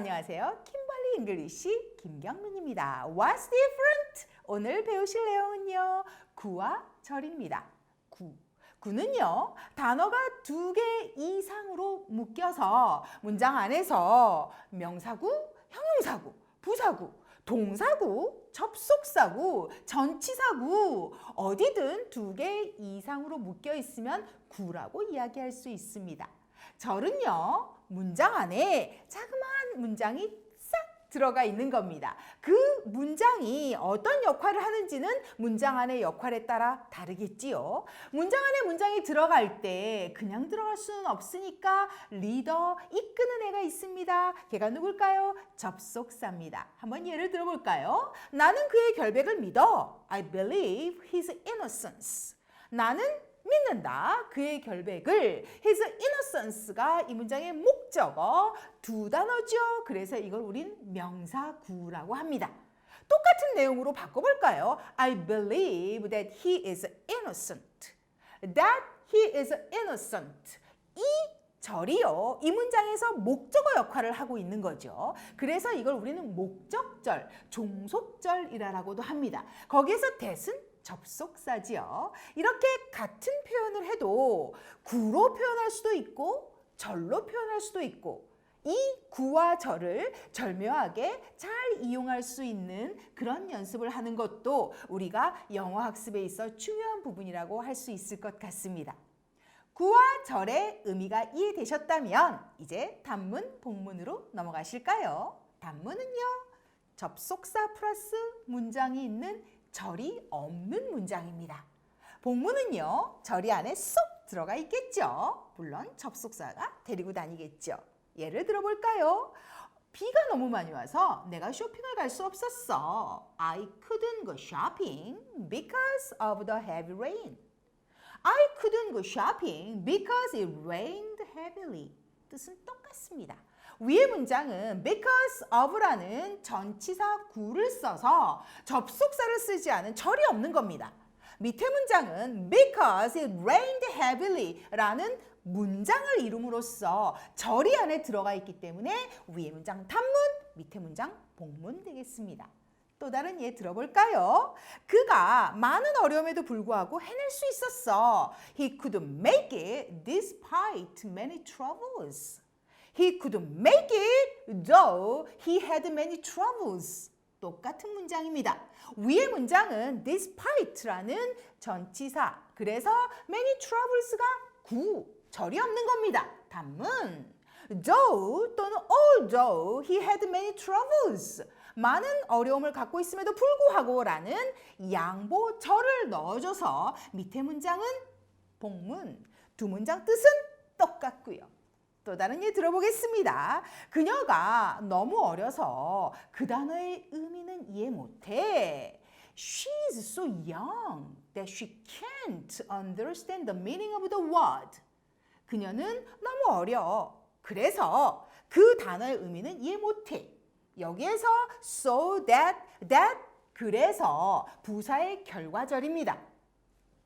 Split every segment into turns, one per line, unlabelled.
안녕하세요. 킴벌리 잉글리시 김경민입니다. What's different? 오늘 배우실 내용은요. 구와 절입니다. 구. 구는요, 단어가 두 개 이상으로 묶여서 문장 안에서 명사구, 형용사구, 부사구, 동사구, 접속사구, 전치사구 어디든 두 개 이상으로 묶여 있으면 구라고 이야기할 수 있습니다. 절은요, 문장 안에 자그마한 문장이 싹 들어가 있는 겁니다. 그 문장이 어떤 역할을 하는지는 문장 안의 역할에 따라 다르겠지요. 문장 안에 문장이 들어갈 때 그냥 들어갈 수는 없으니까 리더, 이끄는 애가 있습니다. 걔가 누굴까요? 접속사입니다. 한번 예를 들어볼까요? 나는 그의 결백을 믿어. I believe his innocence. 나는 믿는다. 그의 결백을 his innocence 가 이 문장의 목적어 두 단어죠. 그래서 이걸 우린 명사구라고 합니다. 똑같은 내용으로 바꿔볼까요? I believe that he is innocent. That he is innocent. 이 절이요. 이 문장에서 목적어 역할을 하고 있는 거죠. 그래서 이걸 우리는 목적절, 종속절이라고도 합니다. 거기에서 that은 접속사지요. 이렇게 같은 표현을 해도 구로 표현할 수도 있고 절로 표현할 수도 있고 이 구와 절을 절묘하게 잘 이용할 수 있는 그런 연습을 하는 것도 우리가 영어 학습에 있어 중요한 부분이라고 할 수 있을 것 같습니다. 구와 절의 의미가 이해되셨다면 이제 단문 본문으로 넘어가실까요? 단문은요. 접속사 플러스 문장이 있는 절이 없는 문장입니다. 복문은요. 절이 안에 쏙 들어가 있겠죠. 물론 접속사가 데리고 다니겠죠. 예를 들어볼까요? 비가 너무 많이 와서 내가 쇼핑을 갈 수 없었어. I couldn't go shopping because of the heavy rain. I couldn't go shopping because it rained heavily. 뜻은 똑같습니다. 위의 문장은 because of라는 전치사 구를 써서 접속사를 쓰지 않은 절이 없는 겁니다. 밑에 문장은 because it rained heavily 라는 문장을 이룸으로써 절이 안에 들어가 있기 때문에 위의 문장 단문, 밑에 문장 복문 되겠습니다. 또 다른 예 들어볼까요? 그가 많은 어려움에도 불구하고 해낼 수 있었어. He could make it despite many troubles. He could make it though he had many troubles. 똑같은 문장입니다. 위의 문장은 despite라는 전치사. 그래서 many troubles가 구, 절이 없는 겁니다. 단문. though 또는 although he had many troubles. 많은 어려움을 갖고 있음에도 불구하고 라는 양보절을 넣어줘서 밑에 문장은 복문, 두 문장 뜻은 똑같고요. 또 다른 예 들어보겠습니다. 그녀가 너무 어려서 그 단어의 의미는 이해 못해. She's so young that she can't understand the meaning of the word. 그녀는 너무 어려. 그래서 그 단어의 의미는 이해 못해. 여기에서 so that, that 그래서 부사의 결과절입니다.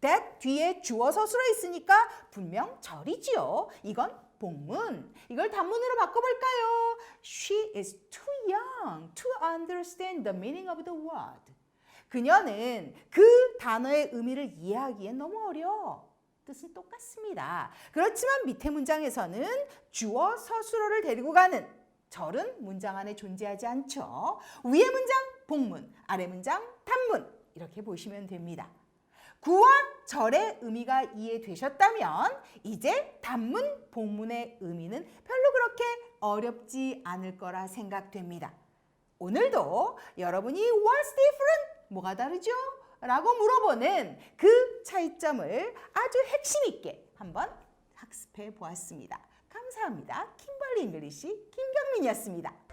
that 뒤에 주어 서술어 있으니까 분명 절이지요. 이건 복문. 이걸 단문으로 바꿔볼까요? She is too young to understand the meaning of the word. 그녀는 그 단어의 의미를 이해하기엔 너무 어려. 뜻은 똑같습니다. 그렇지만 밑에 문장에서는 주어 서술어를 데리고 가는 절은 문장 안에 존재하지 않죠. 위의 문장 복문, 아래 문장 단문 이렇게 보시면 됩니다. 구와 절의 의미가 이해되셨다면 이제 단문 복문의 의미는 별로 그렇게 어렵지 않을 거라 생각됩니다. 오늘도 여러분이 What's different? 뭐가 다르죠? 라고 물어보는 그 차이점을 아주 핵심 있게 한번 학습해 보았습니다. 감사합니다. 킴벌리 잉글리시 김경민이었습니다.